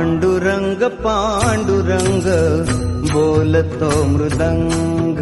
पांडुरंग पांडुरंग बोलतो मृदंग।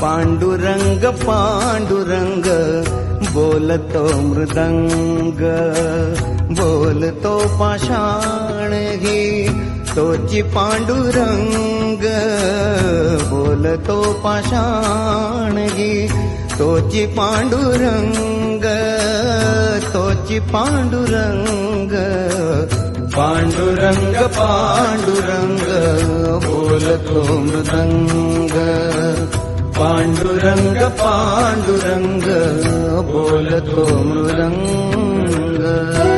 पांडुरंग पांडुरंग बोलतो मृदंग। बोलतो पाषाण तोची पांडुरंग। बोलतो पाषाण तोची पांडुरंग। तोची पांडुरंग पांडुरंग पांडुरंग बोलतो मृदंग। पांडुरंग पांडुरंग बोलतो मृदंग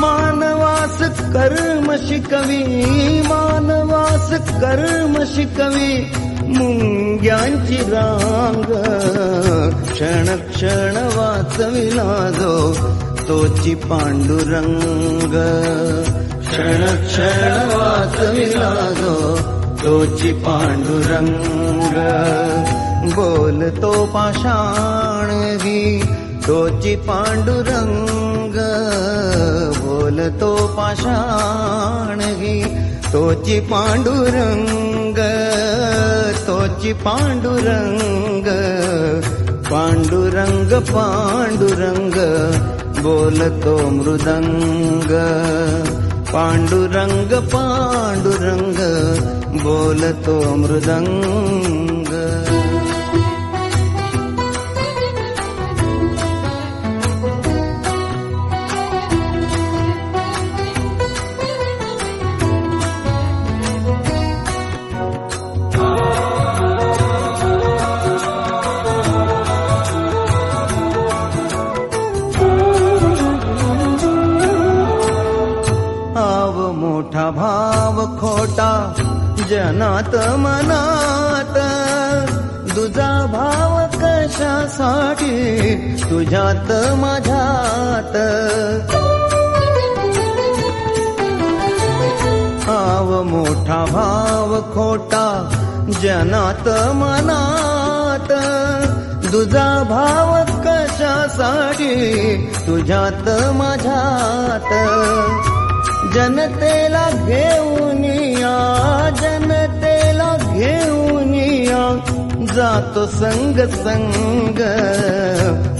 मानवास कर्म शिकवी मानवास शिकवी मुंग्यांची रांग. क्षण तोची पांडुरंग. क्षण क्षण वाचविला जो तोची पांडुरंग. बोलतो पाषाण पांडुरंग. बोलतो पाषाण तोची पांडुरंग तोची पांडुरंग। पांडुरंग पांडुरंग बोलतो मृदंग। पांडुरंग पांडुरंग बोलतो मृदंग जनात मनात दुजा भाव कशासाठी? तुझ्यात माझ्यात. आव मोठा भाव खोटा जनात मनात तुझा भाव कशासाठी? तुझ्यात माझ्यात. जनतेला घेऊन या जनतेला घेऊन या. जातो संग संग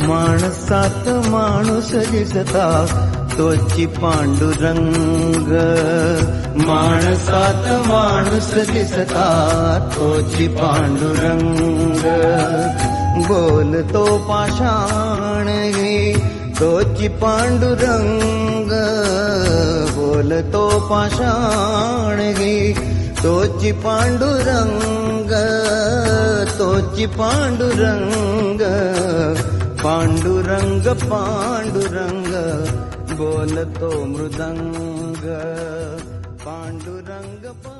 माणसात माणूस दिसता तोची पांडुरंग. माणसात माणूस दिसता तोची पांडुरंग. बोलतो पाषाण तोची पांडुरंग. पाषाण तोची पांडुरंग तोची पांडुरंग पांडुरंग पांडुरंग बोलतो मृदंग पांडुरंग पा